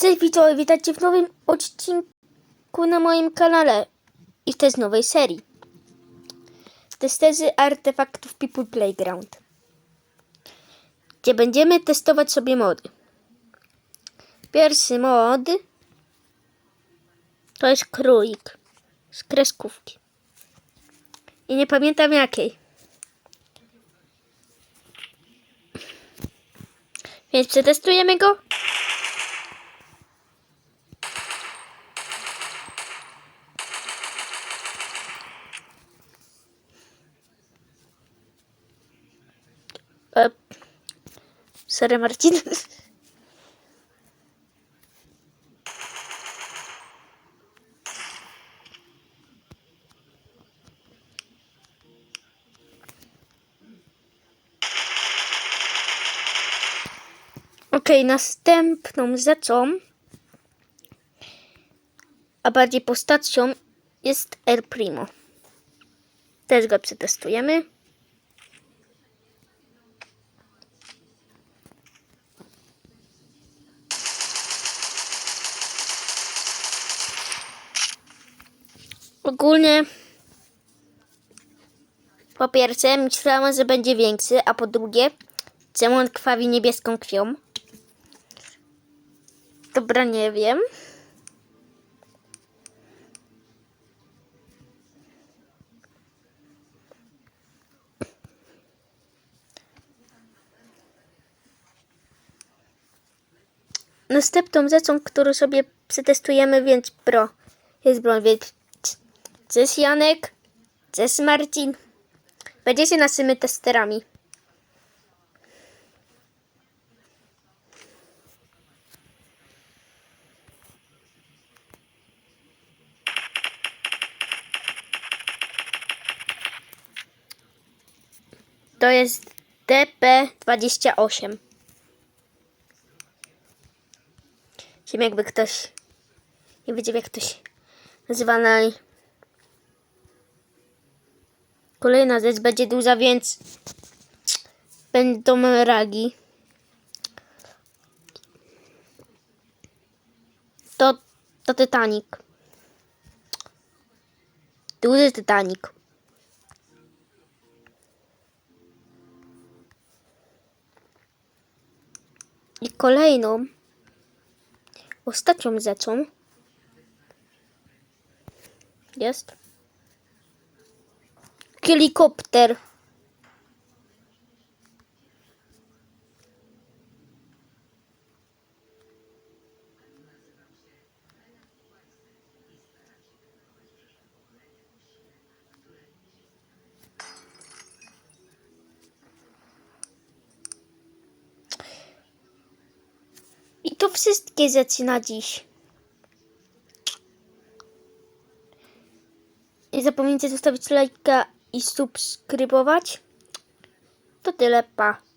Cześć widzowie, witajcie w nowym odcinku na moim kanale i to jest nowej serii. Testerzy artefaktów People Playground, gdzie będziemy testować sobie mody. Pierwszy mod to jest królik z kreskówki. I nie pamiętam jakiej. Więc przetestujemy go. E, sorry Marcin. Okej, następną rzeczą, a bardziej postacią jest El Primo. Też go przetestujemy. Ogólnie po pierwsze myślałam, że będzie większy, a po drugie czemu on krwawi niebieską krwią? Dobra, nie wiem. Następną rzeczą, którą sobie przetestujemy, więc pro, jest broń, więc cześć Janek, cześć Marcin. Będziecie naszymi testerami. To jest DP28. Wiem jakby ktoś nie wiedział jak ktoś nazywa naj... Kolejna rzecz będzie duża, więc będą ragi. To, to Titanic. Duży Titanic. I kolejną, ostatnią rzeczą jest helikopter. I to wszystkie rzeczy na dziś. Nie zapomnijcie zostawić lajka i subskrybować. To tyle, pa.